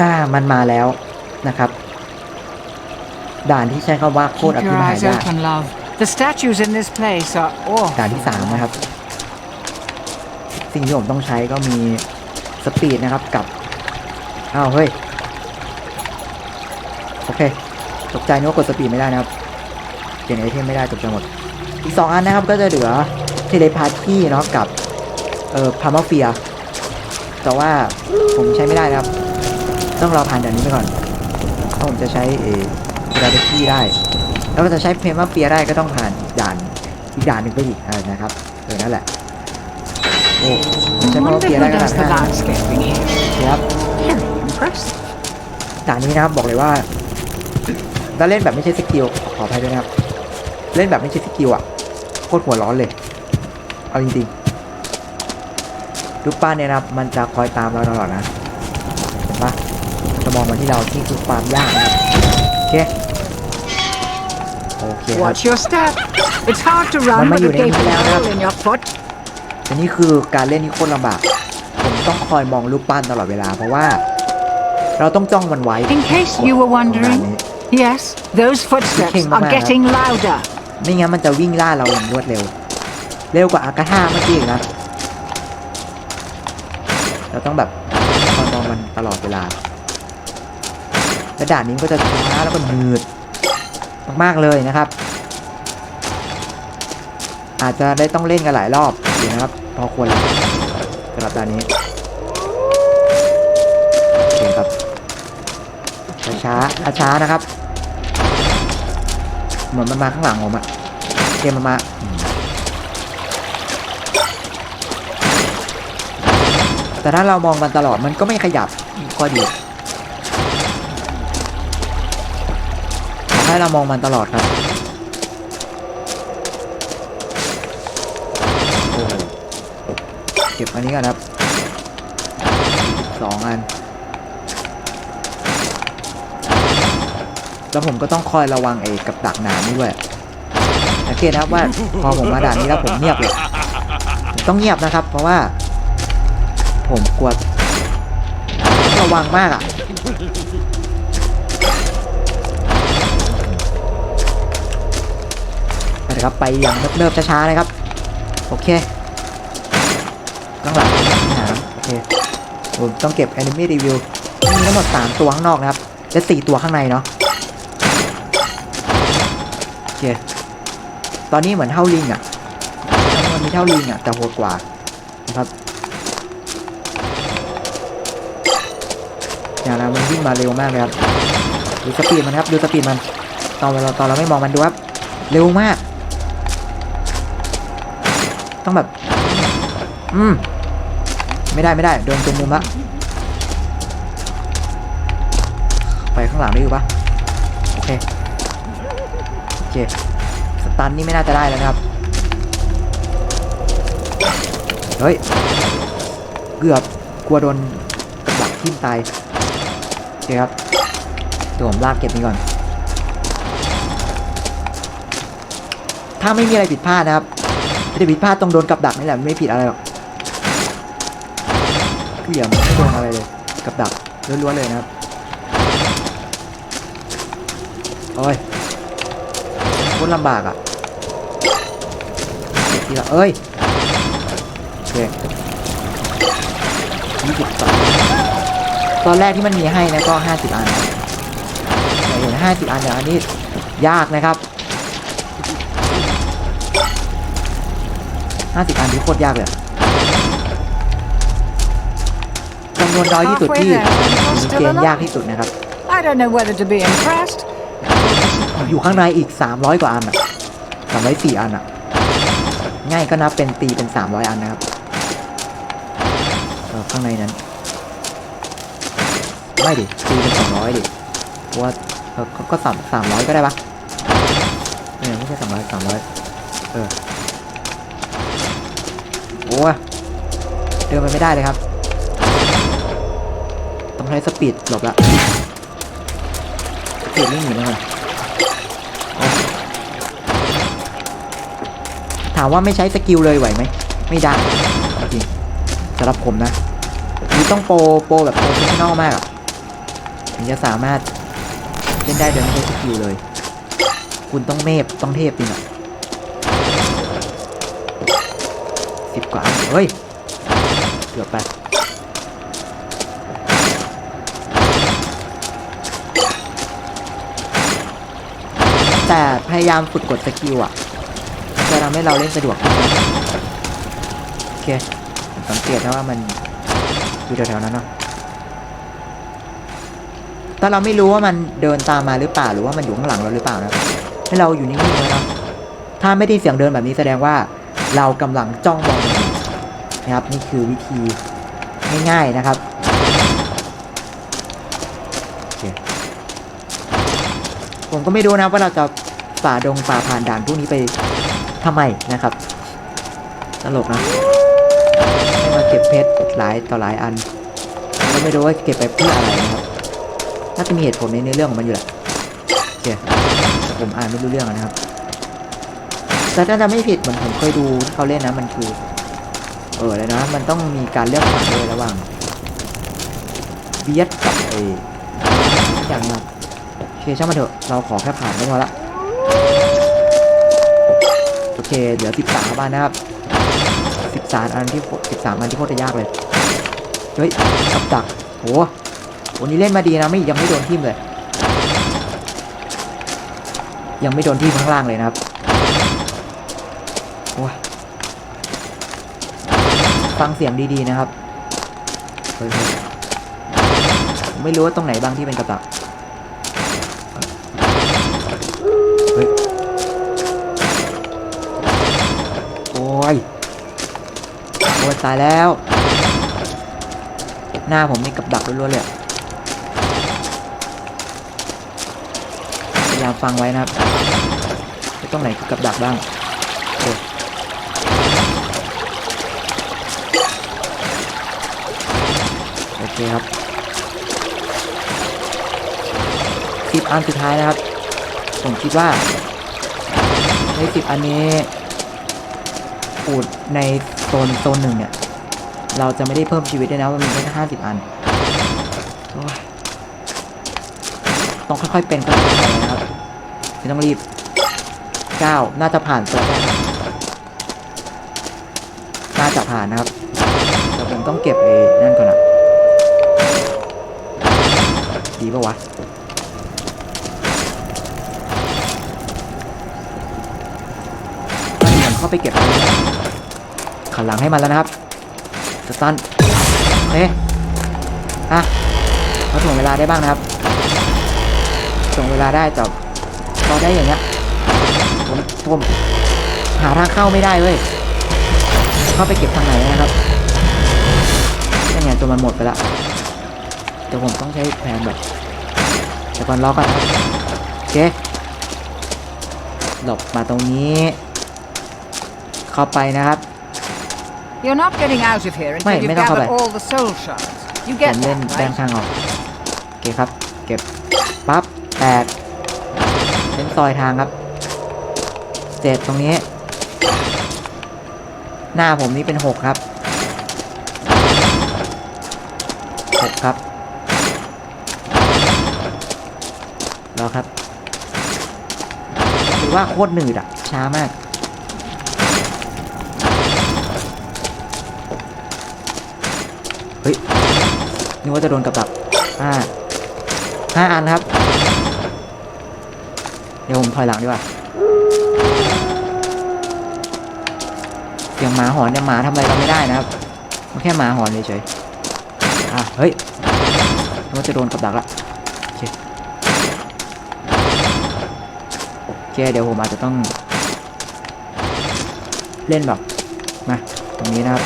อ่ามันมาแล้วนะครับ ด่านที่ใช้คำว่าโคตรอ Keep ภิ your มหา eyes ยาก open, love. The statues in this place are ด่าน awful. ที่สามนะครับ สิ่งที่ผมต้องใช้ก็มีสปีดนะครับกับอ้าวเฮ้ย โอเค ตกใจนึกว่ากดสปีดไม่ได้นะครับเปลี่ยนไอเทมไม่ได้ตกใจหมด อีกสองอันนะครับก็จะเหลือเทเลพาธีเนาะกับเอ่อพามาเฟียแต่ว่าผมใช้ไม่ได้นะครับ ต้องรอผ่านด่านนี้ไปก่อนถ้าผมจะใช้เอเทเลพาธีได้ แล้วก็จะใช้เพมาเฟียได้ก็ต้องผ่านด่านอีกด่านหนึ่งไปอีกอนะครับเออนั่นแหละโอ้ใช้เพมาเฟียได้ก็ด่าน does the ห้า landscaping here. ครับด่านนี้นะครับบอกเลยว่าถ้าเล่นแบบไม่ใช่สกิลขออภัยด้วยนะครับ เล่นแบบไม่ใช่สกิลอะโคตรหัวร้อนเลย เอาจริงๆรูปปั้นเนี่ยนะครับมันจะคอยตามเราตลอดนะ จะมองมาที่เราที่คือความยากนะครับโอเคโอเคครับ Watch your step. It's hard to Mama, run with you a gaping didn't hole in your foot. อันนี้คือการเล่นที่โคตรลำบาก ผมต้องคอยมองรูปปั้นตลอดเวลาเพราะว่า เราต้องจ้องมันไว้ In case you were ของด่าน wondering, นี้ yes, those footsteps King are Mama. getting louder. ไม่งั้นมันจะวิ่งล่าเราอย่างรวดเร็ว เร็วกว่าอากาธาเมื่อกี้อีกนะ เราต้องแบบคอยมองมันตลอดเวลา และด่านนี้ก็จะช้าแล้วก็หนืดมากๆเลยนะครับ อาจจะได้ต้องเล่นกันหลายรอบอยู่นะครับ พอควรแล้วสำหรับด่านนี้โอเคครับช้าช้านะครับเหมือนมันมาข้างหลังผมอะเกมมันมาแต่ถ้าเรามองมันตลอดมันก็ไม่ขยับข้อดี ให้เรามองมันตลอดครับเก็บอันนี้กันครับสองอัน แล้วผมก็ต้องคอยระวังไอ้กับดักหนามนี่ด้วยสังเกตนะครับว่าพอผมมาด่านนี้แล้วผมเงียบเลยต้องเงียบนะครับ เพราะว่า ผมกลัวระวังมากอะ่ะ ไปเลยครับ ไปอย่างเนิบๆช้าๆนะครับ โอเคข้างหลังหนาโอเคผมต้องเก็บ Enemy Review มีทั้งหมด 3 ตัวข้างนอกนะครับ และ 4 ตัวข้างในเนาะโอเค ตอนนี้เหมือนเท่าลิงอะ่ะมันมีเท่าลิงอะ่ะ แต่โหดกว่านะครับอย่างนั้นมันวิ่งมาเร็วมากเลยครับ ดูสปีดมันครับ ดูสปีดมัน ตอนเราตอนเราไม่มองมันดูครับ เร็วมาก ต้องแบบ อืม ไม่ได้ไม่ได้โดนจนมุมละไปข้างหลังได้อยู่ปะโอเค โอเค สตันนี่ไม่น่าจะได้แล้วนะครับ เฮ้ย เกือบกลัวโดนกับดักทิ่มตายโอเคครับเดี๋ยวผมลากเก็บนี้ก่อน ถ้าไม่มีอะไรผิดพลาดนะครับ ไม่ได้ผิดพลาดตรงโดนกับดักนี่แหละไม่ผิดอะไรหรอกเกี่ยมไม่โดนอะไรเลยกับดักล้วนๆเลยนะครับโอ้ยโคตรลำบากอะทีละเอ้ยโอเคยี่สิบสองตอนแรกที่มันมีให้นะก็ห้าสิบอันแต่เห็นห้าสิบอันเนี่ยอันนี้ยากนะครับ ห้าสิบอันที่โคตรยากเลยจำนวนน้อยที่สุดที่ Halfway there, and you're มี still เกณฑ์ยาก alive. ที่สุดนะครับ I don't know whether to be impressed. อยู่ข้างในอีก 300 กว่าอันอะ304อันอะง่ายก็นับเป็นตีเป็น 300 อันนะครับเออข้างในนั้น ไม่ดิตีเป็น 200 ดิเพราะว่าเออก็ก็สามสามร้อยก็ได้ปะเออไม่ใช่สามร้อยสามร้อยเออโอ้ยเดินไปไม่ได้เลยครับ ต้องใช้สปีดหลบละสปีดไม่หนีมาเลยถามว่าไม่ใช้สกิลเลยไหวไหม ไม่ได้จริงๆสำหรับผมนะนี่ต้องโปรโปรแบบโปรเฟชชั่นอลมากอะถึงจะสามารถเล่นได้โดยไม่ใช้สกิลเลย คุณต้องเมฟต้องเทพจริงอะ สิบกว่าเฮ้ยเกือบไปแต่พยายามฝึกกดสกิลอะ จะทำให้เราเล่นสะดวกโอเคสังเกตนะว่ามันอยู่แถวๆนั้นเนาะถ้าเราไม่รู้ว่ามันเดินตามมาหรือเปล่าหรือว่ามันอยู่ข้างหลังเราหรือเปล่านะให้เราอยู่นิ่งๆนะถ้าไม่ได้เสียงเดินแบบนี้แสดงว่า เรากำลังจ้องมองนะครับนี่คือวิธีง่ายๆนะครับผมก็ไม่รู้นะว่าเราจะฝ่าดงฝ่าผ่านด่านพวกนี้ไปทำไมนะครับตลกนะมาเก็บเพชรหลายต่อหลายอันก็ไม่รู้ว่าเก็บไปเพื่ออะไรนะครับน่าจะมีเหตุผลในเรื่องของมันอยู่แหละโอเคผมอ่านไม่รู้เรื่องนะครับ แต่ถ้าจะไม่ผิดเหมือนผมเคยดูเขาเล่นนะ มันคือ เออเลยนะ มันต้องมีการเลือกฝั่งด้วยระหว่างเบียดกับไออย่างนั้นโอเคช่างมันเถอะ เราขอแค่ผ่านก็พอละ โอเคเดี๋ยวสิบสามบ้านนะครับสิบสามอันที่สิบสามอันที่โคตรยากเลย เฮ้ยกับดักโหวันนี้เล่นมาดีนะไม่ยังไม่โดนทิ่มเลย ยังไม่โดนที่ข้างล่างเลยนะครับ ฟังเสียงดีๆนะครับเฮ้ยไม่รู้ว่าตรงไหนบ้างที่เป็นกับดักเฮ้ยโอ้ยโอ้ยตายแล้ว หน้าผมนี่กับดักล้วนๆเลยพยายามฟังไว้นะครับตรงไหนคือกับดักบ้าง เคครับสิบอันสุดท้ายนะครับ ผมคิดว่าในสิบอันนี้ปูดในโซนโซนหนึ่งเนี่ย เราจะไม่ได้เพิ่มชีวิตด้วยนะมันมีแค่ห้าสิบอันอต้องค่อยๆเป็นค่อยๆไปนะครับไม่ต้องรีบเก้าน่าจะผ่านตัวน่าจะผ่านนะครับแต่ผมต้องเก็บไอ้นั่นก่อนอะีปะวะมันเหมือนเข้าไปเก็บขันหลังให้มันแล้วนะครับสตันโอเคอะเราถ่วงเวลาได้บ้างนะครับถ่วงเวลาได้แต่พอได้อย่างเงี้ยผมผมหาทางเข้าไม่ได้เว้ยเข้าไปเก็บทางไหนนะครับนี่ไงจนมันหมดไปละเดี๋ยวผมต้องใช้แผนแบบ เดี๋ยวก่อนรอก่อนนะครับโอเคหลบมาตรงนี้ เข้าไปนะครับ You're not getting out of here until Wait, you've may not gathered have it. all the soul shards. You ผ get มเล่น that, แด้าน right? ข้างออกโอเคครับ เก็บปั๊บแตกเป็นซอยทางครับเจ็ดตรงนี้ หน้าผมนี่เป็นหกครับหกครับ แล้วครับหรือว่าโคตรหนืดอะช้ามาก เฮ้ยนึกว่าจะโดนกับดักห้าห้าอันครับ เดี๋ยวผมถอยหลังดีกว่าเสียงหมาหอนเนี่ยหมาทำอะไรเราไม่ได้นะครับมันแค่หมาหอนเฉยๆอะเฮ้ยนึกว่าจะโดนกับดักละ เคเดี๋ยวผมอาจจะต้อง เล่นแบบมาตรงนี้นะครับ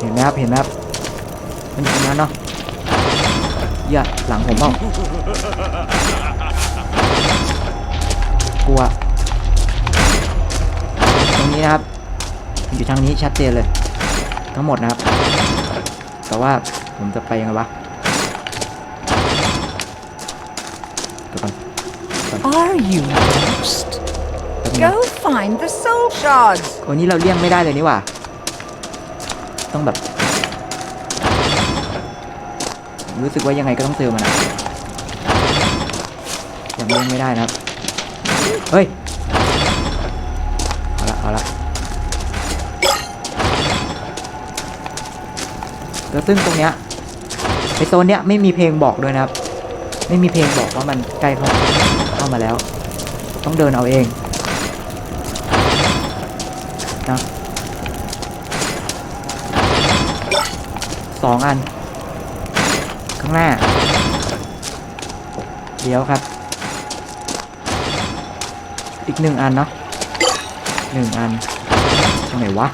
เห็นไหมครับเห็นไหมครับมันอยู่ตรงนั้นเนาะเหี้ยหลังผมเปล่ากลัวตรงนี้นะครับ อยู่ทางนี้ชัดเจนเลย ทั้งหมดนะครับ แต่ว่าผมจะไปยังไงวะ Are you lost? Go find the soul shards. วันนี้เราเลี่ยงไม่ได้เลยนี่หว่า ต้องแบบ รู้สึกว่ายังไงก็ต้องเจอมันอะยังเล่นไม่ได้นะครับ เฮ้ย เอาละ เอาละแล้วซึ่งตรงเนี้ยไอโซนเนี้ยไม่มีเพลงบอกด้วยนะครับ ไม่มีเพลงบอกว่ามันใกล้เข้า มาแล้ว ต้องเดินเอาเองนะสองอัน ข้างหน้า เดี๋ยวครับ อีกหนึ่งอันเนาะหนึ่งอันตรงไหนวะ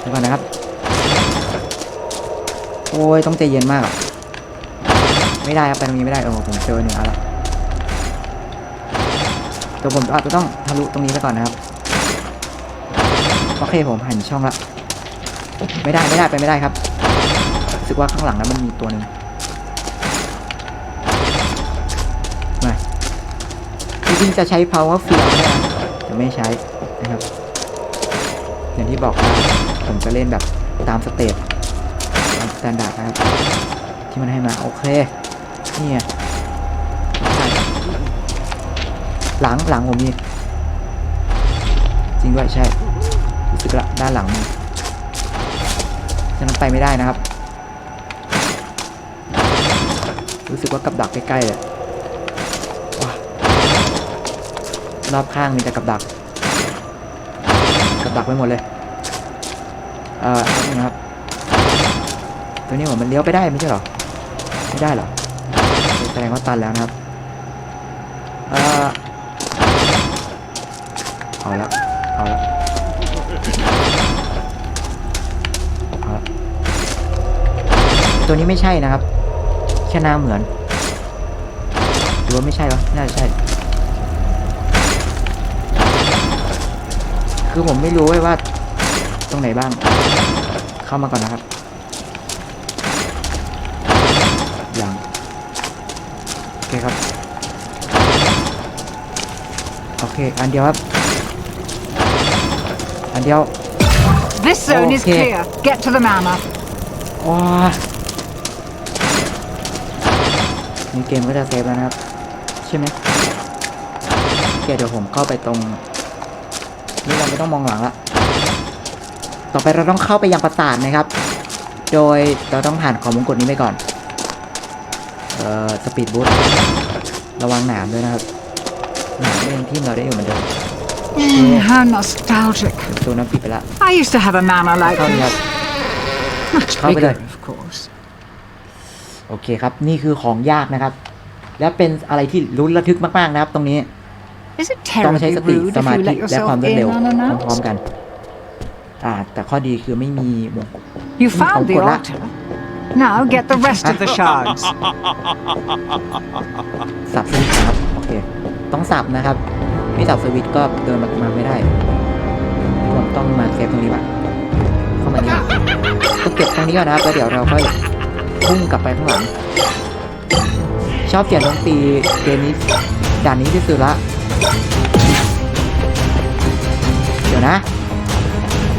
เดี๋ยวก่อนนะครับ โอ้ย ต้องใจเย็นมาก ไม่ได้ครับไปตรงนี้ไม่ได้เออผมเจอหนึ่งอันละ เดี๋ยวผมอาจจะต้องทะลุตรงนี้ไปก่อนนะครับ โอเคผมหันช่องละ ไม่ได้ไม่ได้ไปไม่ได้ครับรู้สึกว่าข้างหลังนั้นมันมีตัวหนึ่งมาจริงๆจะใช้ power field นะแต่ไม่ใช้นะครับ อย่างที่บอกว่าผมจะเล่นแบบตามสเตจตามสแตนดาร์ดนะครับ ที่มันให้มา โอเคนี่ไงใช่ หลังหลังผมมีจริงด้วยใช่รู้สึกละด้านหลังมีฉะนั้นไปไม่ได้นะครับ รู้สึกว่ากับดักใกล้ๆเลยว้ารอบข้างมีแต่กับดัก กับดักไปหมดเลย เอ่อนึงนะครับ ตัวนี้เหมือนมันเลี้ยวไปได้ไม่ใช่หรอ ไม่ได้หรอแสดงว่าตันแล้วนะครับ นี้ไม่ใช่นะครับ แค่หน้าเหมือนหรือว่าไม่ใช่วะน่าจะใช่ คือผมไม่รู้เว้ยว่า ตรงไหนบ้าง เข้ามาก่อนนะครับยังโอเคครับ โอเค อันเดียวครับ อันเดียว This zone is Okay. clear. Get to the mammoth. ว้า ในเกมก็จะเซฟแล้วนะครับ ใช่ไหมโอเคเดี๋ยวผมเข้าไปตรง นี่เราไม่ต้องมองหลังละ ต่อไปเราต้องเข้าไปยังปราสาทนะครับ โดยเราต้องผ่านของมงกุฎนี้ไปก่อน เอ่อ สปีดบูทระวังหนามด้วยนะครับหนามเองที่เราได้อยู่เหมือนเดิม Mm, how nostalgic. ประตูน้ำปิดไปละ I used to have a mammoth like เข้าเลยครับ this. Much How bigger, big? of course. โอเคครับ นี่คือของยากนะครับ และเป็นอะไรที่ลุ้นระทึกมากๆนะครับ ตรงนี้ Is it ต้องใช้ terribly สติ rude ส if มา you ธิ let และความ yourself รวดเร็ว in พร้อม unannounced? ๆกันอ่าแต่ข้อดีคือไม่มีหมวก You Mm, found the I'll put altar. Now get the rest of the shards. สับสวิตช์นะครับโอเคต้องสับนะครับ ไม่สับสวิตช์ก็เดินมาไม่ได้ผมต้องมาเซฟตรงนี้ว่ะเข้ามานี่ต้องเก็บตรงนี้ก่อนนะครับแล้วเดี๋ยวเราค่อย พุ่งกลับไปข้างหลัง ชอบเสียงดนตรีเกมนี้ด่านนี้ที่สุดละ เดี๋ยวนะ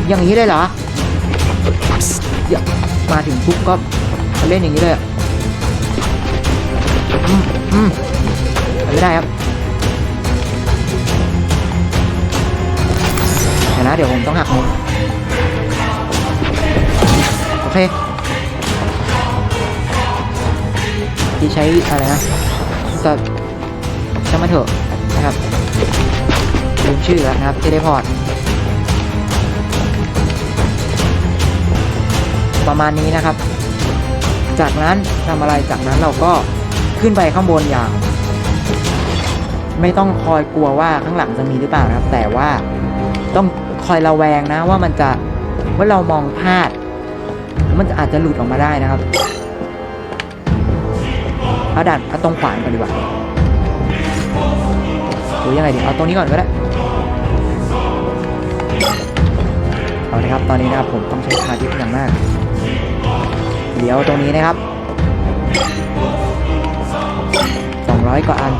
อย่างนี้เลยเหรอ มาถึงปุ๊บก็เล่นอย่างนี้เลยอะอืมอืมไม่ได้ครับเดี๋ยวนะเดี๋ยวผมต้องหักมุมโอเค ที่ใช้อะไรนะสตช่างมันเถอะนะครับลืมชื่อแล้วนะครับเทเลพอร์ตประมาณนี้นะครับ จากนั้นทำอะไรจากนั้นเราก็ขึ้นไปข้างบนอย่าง ไม่ต้องคอยกลัวว่าข้างหลังจะมีหรือเปล่านะครับ แต่ว่าต้องคอยระแวงนะว่ามันจะว่าเรามองพลาด มันอาจจะหลุดออกมาได้นะครับ เอาดันเอาตรงขวานก่อนดีกว่าหรือยังไงดีเอาตรงนี้ก่อนก็ได้เอาละครับตอนนี้นะครับผมต้องใช้สมาธิอย่างมากเดี๋ยวตรงนี้นะครับ 200 กว่าอัน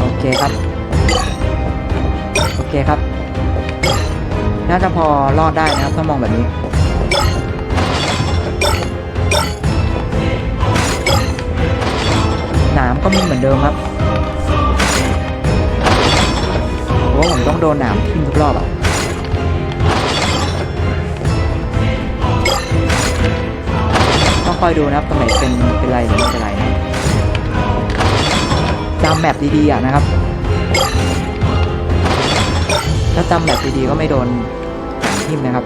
โอเคครับ โอเคครับ น่าจะพอรอดได้นะครับถ้ามองแบบนี้หนามก็มีเหมือนเดิมครับเพราะว่าผมต้องโดนหนามทิ่มทุกรอบอะต้องคอยดูนะครับตรงไหนเป็นเป็นไรหรือไม่เป็นไรนะจำแมปดีๆอะนะครับ ถ้าจำแบบดีๆก็ไม่โดนทิ่มนะครับ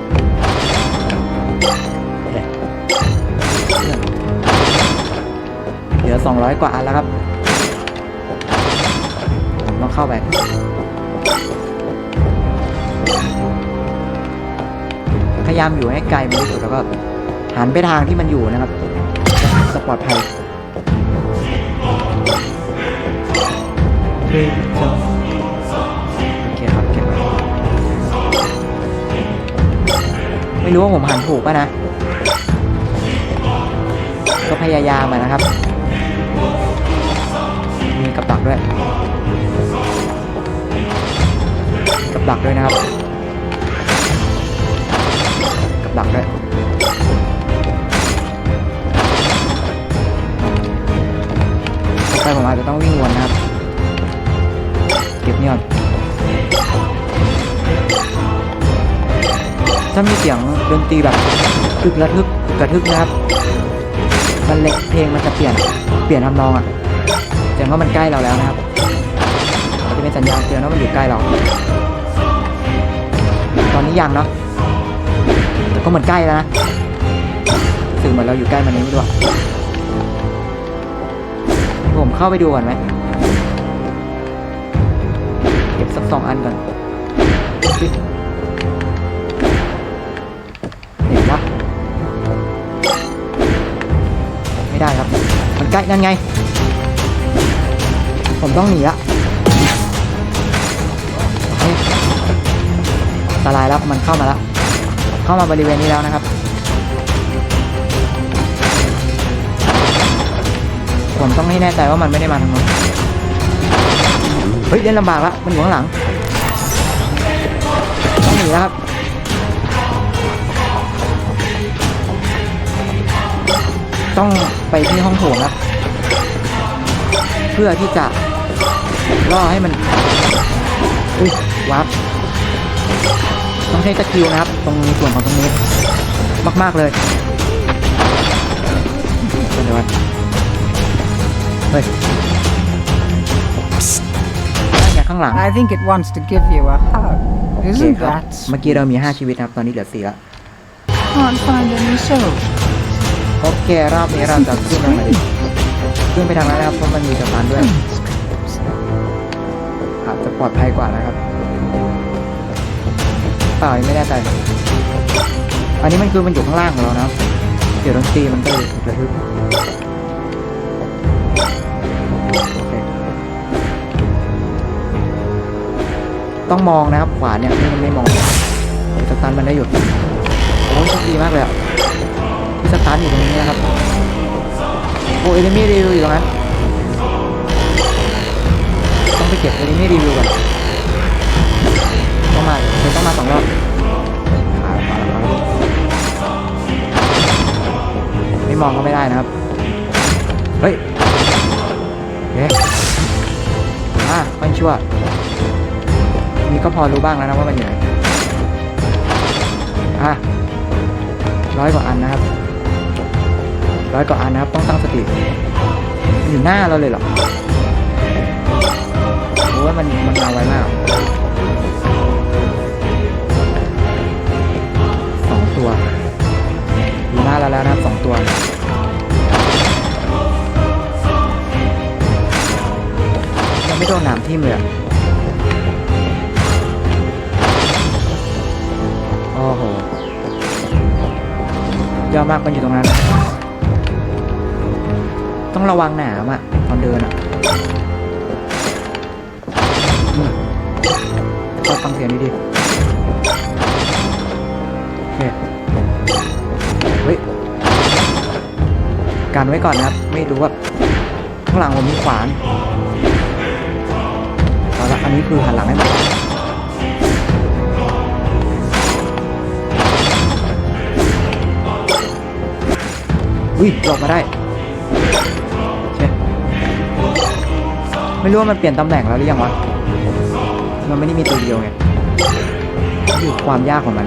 เหลือ 200 กว่าอันแล้วครับผมต้องเข้าไปพยายามอยู่ให้ไกลมันที่สุดแล้วก็หันไปทางที่มันอยู่นะครับจะปลอดภัยเฮ้ยเจอ ไม่รู้ว่าผมหันถูกป่ะนะ ก็พยายามอะนะครับ มีกับดักด้วยกับดักด้วยนะครับ กับดักด้วยต่อไปผมอาจจะต้องวิ่งวนนะครับ เก็บนี่ก่อน ถ้ามีเสียงดนตรีแบบตึกระทึกตึกระทึกนะครับมันเล็กเพลงมันจะเปลี่ยนเปลี่ยนทำนองอะแสดงว่ามันใกล้เราแล้วนะครับจะเป็นสัญญาณเตือนว่ามันอยู่ใกล้เรา ตอนนี้ยังเนาะแต่ก็เหมือนใกล้แล้วนะสื่อเหมือนเราอยู่ใกล้มันนี้ไม่รู้อะผมเข้าไปดูก่อนไหมเก็บสักสองอันก่อน ไม่ได้ครับ มันใกล้นั่นไง ผมต้องหนีละอันตรายแล้วมันเข้ามาแล้ว เข้ามาบริเวณนี้แล้วนะครับ ผมต้องให้แน่ใจว่ามันไม่ได้มาทางนู้นเฮ้ยเล่นลำบากละมันอยู่ข้างหลังต้องหนีแล้วครับ ต้องไปที่ห้องโถงครับ เพื่อที่จะล่อให้มันอุ้ยวับต้องใช้สกิลนะครับ ตรงส่วนของตรงนี้มาก ๆ เลยเดี๋ยวก่อนเฮ้ยนั่นไงข้างหลัง I think it wants to give you a hug. โอเค Isn't ครับ that? เมื่อกี้เรามี 5 ชีวิตนะครับ ตอนนี้เหลือ4แล้ว Can't find any soldiers. โอเครอบนี้เราจะขึ้นไปไหนดีขึ้นไปทางนั้นนะครับเพราะมันมีสะพานด้วยอาจจะปลอดภัยกว่านะครับเปล่าไม่แน่ใจอันนี้มันคือมันอยู่ข้างล่างของเรานะเดี๋ยวดนตรีมันก็เลยถูกระทึกต้องมองนะครับขวาเนี่ยไม่ไม่มองเดี๋ยวสตันมันได้หยุดโอ้ยโชคดีมากเลยอะ สตันอยู่ตรงนี้นะครับ โอ้เอลิมี่รีวิวอยู่ตรงนั้น ต้องไปเก็บเอลิมี่รีวิวก่อนต้องมาเดี๋ยวต้องมาสองรอบไม่มองก็ไม่ได้นะครับ เฮ้ยเอ๊ะอะไม่ชั่วนี่ก็พอรู้บ้างแล้วนะว่ามันอยู่ไหนอะร้อยกว่าอันนะครับ ร้อยกว่าอันนะครับต้องตั้งสติอยู่หน้าเราเลยเหรอโอ้ยมันมันมาไวมากสองตัวอยู่หน้าเราแล้วนะครับสองตัวยังไม่โดนนามทิ่มเลยอะโอ้โหยอดมากมันอยู่ตรงนั้น ต้องระวังหนามอะตอนเดินอะก็ฟังเสียงดีๆเเฮ้ยการไว้ก่อนนะครับ ไม่รู้ว่าข้างหลังผมมีขวานเอาละอันนี้คือหันหลังให้มันอุ้ยหลบมาได้ ไม่รู้ว่ามันเปลี่ยนตำแหน่งแล้วหรือยังวะ มันไม่ได้มีตัวเดียวไงอยู่ความยากของมัน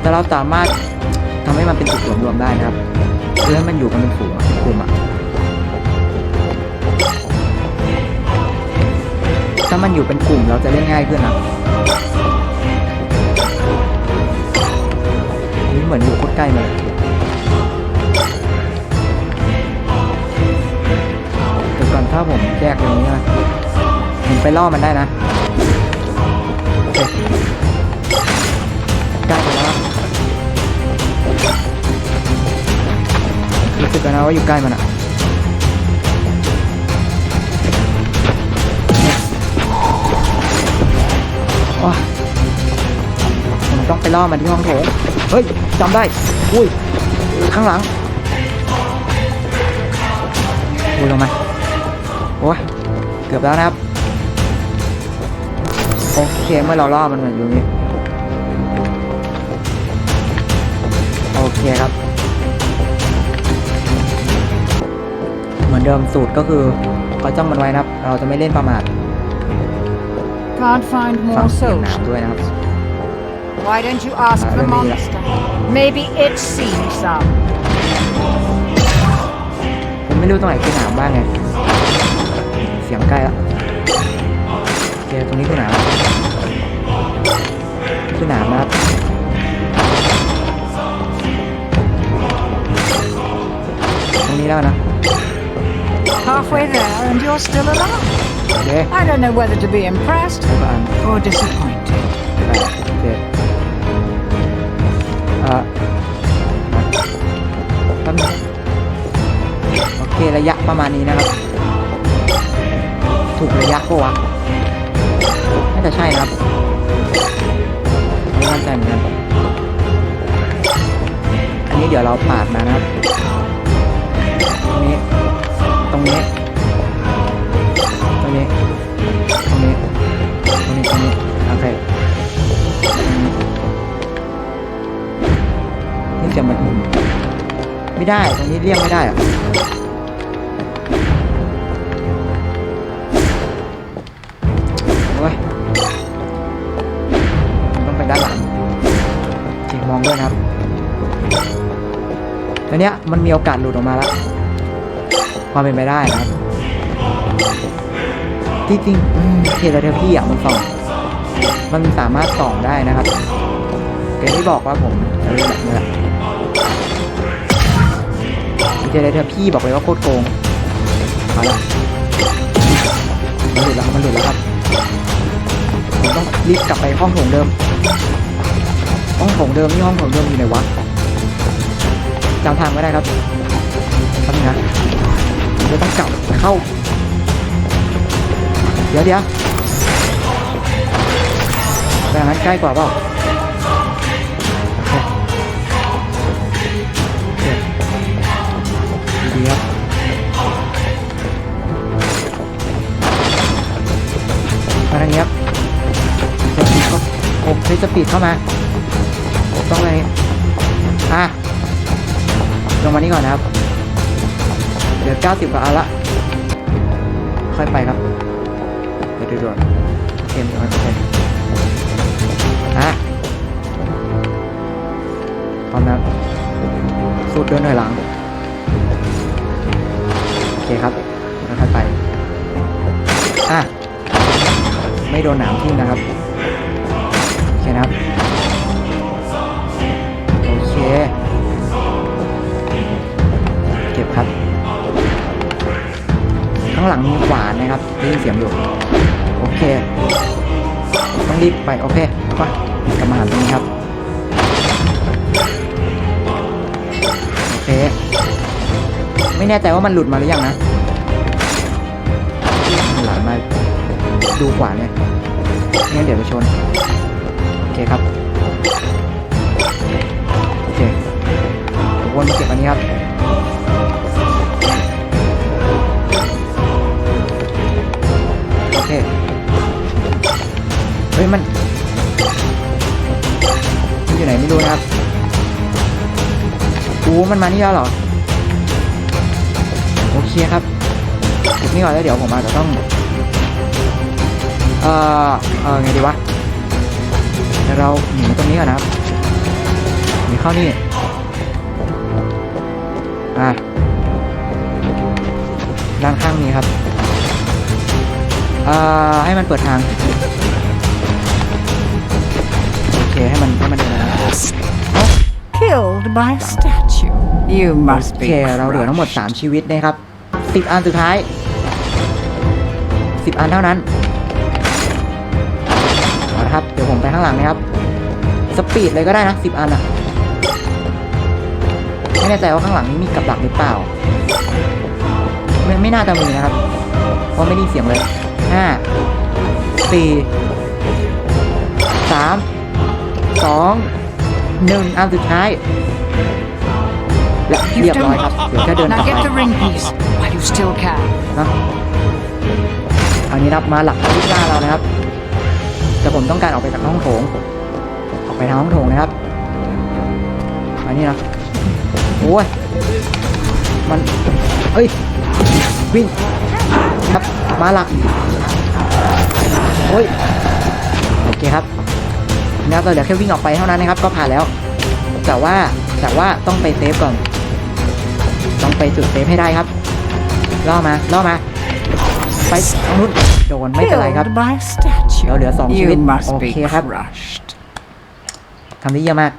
แต่เราสามารถทำให้มันเป็นจุดรวมๆได้นะครับเพื่อให้มันอยู่กันเป็นฝูงกลุ่มอะถ้ามันอยู่เป็นกลุ่มเราจะเล่นง่ายขึ้นนะนี่เหมือนอยู่โคตรใกล้เลยเดี๋ย ถ้าผมแยกตรงนี้นะผมไปล่อมันได้นะใกล้ไปแล้วรู้สึกแล้วนะว่าอยู่ใกล้มันอะว้าผมต้องไปล่อมันที่ห้องโถง เฮ้ยจำได้ อุ้ย ข้างหลังอุ้ยลงมา โอ้ยเกือบแล้วนะครับ โอเคเมื่อเราล่อมันเหมือนอยู่นี้ โอเคครับ เหมือนเดิมสูตรก็คือเขาจ้องมันไว้นะครับ เราจะไม่เล่นประมาท Can't find ฟัง more เสียง souls. หนามด้วยนะครับ Why don't you ask Ah, the let me- monster? Maybe it's seen some. ผมไม่รู้ตรงไหนคือหนามบ้างไง เสียงใกล้แล้วโอเคตรงนี้คือหนามคือหนามนะครับตรงนี้แล้วนะ Halfway there and you're still alive. โอเค I don't know whether to be impressed แล้วก็อัน or disappointed. แปดเจ็ดเอ่อแป๊บนึงโอเคระยะประมาณนี้นะครับ ถูกระยะปะวะน่าจะใช่ครับไม่มั่นใจเหมือนกันอันนี้เดี๋ยวเราปาดมานะครับ ตรงนี้ ตรงนี้ ตรงนี้ ตรงนี้ ตรงนี้ ตรงนี้ โอเคนี่จะมันไม่ได้ ตรงนี้เรียกไม่ได้อะ ด้วยครับตอนเนี้ยมันมีโอกาสหลุดออกมาแล้วความเป็นไปได้นะครับที่จริงอืมเคเราเทพี่อะมันส่องมันสามารถส่องได้นะครับเกมที่บอกว่าผมจะเล่นแบบนี้แหละเจเดเธอพี่บอกเลยว่าโคตรโกงเอาละมันหลุดแล้วมันหลุดแล้วครับผมต้องรีบกลับไปห้องโถงเดิม ห้องโถงเดิมนี่ห้องโถงเดิมอยู่ไหนวะจำทางไม่ได้ครับทำไงนะเดี๋ยวต้องกลับเข้า เดี๋ยวเดี๋ยวแต่นั้นใกล้กว่าเปล่าโอเคโอเคดีครับมาทางนี้ครับจะปีดเข้าโอ้ใช้สปีดเข้ามา ต้องเลยอะลงมานี่ก่อนนะครับ เดี๋ยว90กว่าอันละ ค่อยไปครับ เดี๋ยวด่วนๆเกมจะไม่โอเคอะพร้อมนะสูดเดินหน่อยหลัง โอเคครับแล้วค่อยไป อะ ไม่โดนหนามทิ่มนะครับ โอเคนะครับ เคเก็บครับ ข้างหลังมีขวานนะครับได้ยินเสียงอยู่โอเค ต้องรีบไป โอเคแล้วก็กลับมาหาตรงนี้ครับ โอเค ไม่แน่ใจว่ามันหลุดมาหรือยังนะหลังมาดูขวานเลยงั้นเดี๋ยวไปชน โอเคครับ วนมาเก็บอันนี้ครับโอเคเฮ้ยมันมันอยู่ไหนไม่รู้นะครับโอ้มันมานี่แล้วเหรอโอเคครับเก็บนี่ก่อนแล้วเดี๋ยวผมอาจจะต้องเอ่อเอ่อไงดีวะเดี๋ยวเราหนีตรงนี้ก่อนนะครับหนีเข้านี่ อะด้านข้างนี้ครับเอ่อให้มันเปิดทาง โอเค ให้มันให้มันเดินนะครับ Killed by a statue. You โอ must เค be. เราเหลือทั้งหมด crushed. 3ชีวิตนะครับ10อันสุดท้าย10อันเท่านั้นเอาละครับ เดี๋ยวผมไปข้างหลังนะครับ สปีดเลยก็ได้นะ10อันอะ ไม่แน่ใจว่าข้างหลังนี้มีกับดักหรือเปล่าไม่ไม่น่าจะมีนะครับเพราะไม่ได้ยินเสียงเลย5 4 3 2 1อันสุดท้ายและเรียบร้อยครับเดี๋ยวแค่เดินกลั Now บไป get the ring piece while you still can. นะอันนี้นับมาหลักอาวุธล่าเรานะครับ แต่ผมต้องการออกไปจากห้องโถง ออกไปทางห้องโถงนะครับอันนี้นะ โอ้ย มัน เอ้ย วิ่งครับมาหลัก โอ้ย โอเคครับนะครับเราเหลือแค่วิ่งออกไปเท่านั้นนะครับ ก็ผ่านแล้ว แต่ว่าแต่ว่าต้องไปเซฟก่อน ต้องไปจุดเซฟให้ได้ครับ ล่อมา ล่อมา ไปทางนู้นโดนไม่เป็นไรครับ Killed by a statue. เราเหลือสองชีวิต You must โอ be เคครับ crushed. ทำได้เยี่ยมมาก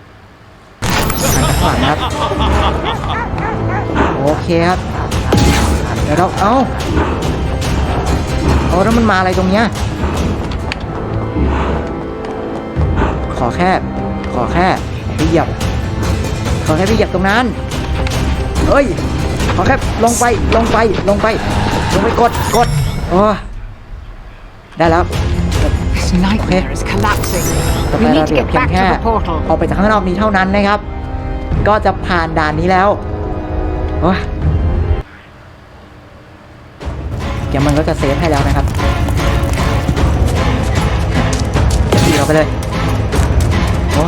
เคครับเดี๋ยวเราเอ้าเอาแล้วมันมาอะไรตรงเนี้ยขอแค่ ขอแค่ไปเหยียบ ขอแค่ไปเหยียบตรงนั้นเฮ้ย ขอแค่ลงไป ลงไป ลงไป ลงไปกด กด โอ้ได้แล้ว This nightmare is collapsing. ต่อ We ไปเรา need เห to ลือ get เพียง back แค่ to the portal. ออกไปจากข้างนอกนี้เท่านั้นนะครับ ก็จะผ่านด่านนี้แล้วโอ้ ดี๋ยวมันก็จะเซฟให้แล้วนะครับขี่เราไปเลยโอ้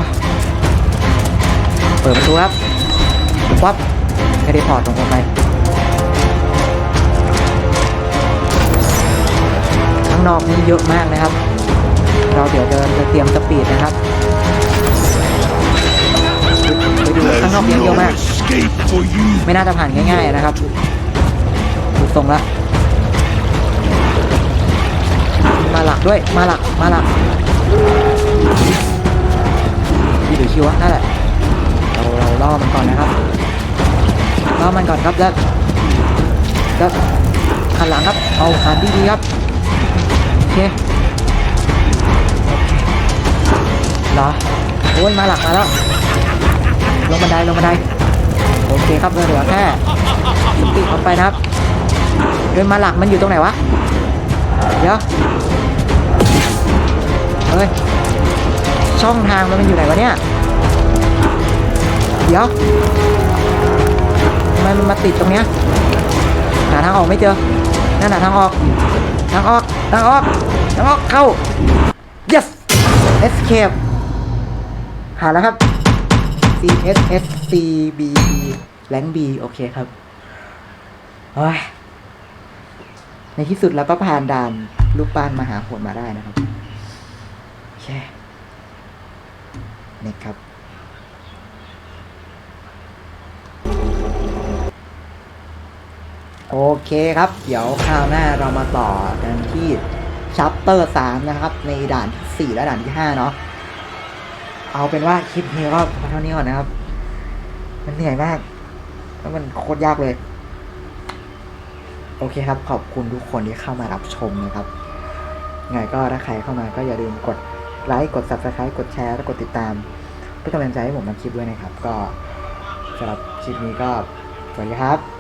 เปิดประตูครับวับแค่ได้พอร์ตลงไปข้างนอกนี่เยอะมากนะครับ เราเดี๋ยวเดินจะเตรียมสปีดนะครับไปดูข้างนอกเยอะมาก ไม่น่าจะผ่านง่ายๆนะครับดูทรงละ หลักด้วย มาหลัก มาหลักนี่หรือคิววะนั่นแหละ เราเราล่อมันก่อนนะครับ ล่อมันก่อนครับแล้วแล้วหันหลังครับ เอาหันดีๆครับ โอเคเหรอโอ้ยมาหลักมาแล้ว ลงบันไดลงบันได โอเคครับเหลือแค่สปีดออกไปนะครับเดินมาหลักมันอยู่ตรงไหนวะ เดี๋ยว เฮ้ย ช่องทางมันอยู่ไหนวะเนี่ย เดี๋ยวทำไมมันมาติดตรงเนี้ย หาทางออกไม่เจอ นั่นหาทางออก ทางออก ทางออก ทางออกเข้า yes escape หาแล้วครับ C S S C B B แรง B โอเคครับโอ้ยในที่สุดเราก็ผ่านด่านลูกป้านมหาโหดมาได้นะครับ โอเคเน็ตครับ โอเคครับ เดี๋ยวคราวหน้าเรามาต่อกันที่ชัปเตอร์สามนะครับ ในด่านที่สี่และด่านที่ห้าเนาะเอาเป็นว่าคลิปนี้ก็เท่านี้ก่อนนะครับ มันเหนื่อยมากแล้วมันโคตรยากเลย โอเคครับ ขอบคุณทุกคนที่เข้ามารับชมนะครับไงก็ถ้าใครเข้ามาก็อย่าลืมกด ไลค์ กด subscribe กดแชร์ และกดติดตาม เพื่อกำลังใจให้ผมทำคลิปด้วยนะครับ ก็สำหรับคลิปนี้ก็สวัสดีครับ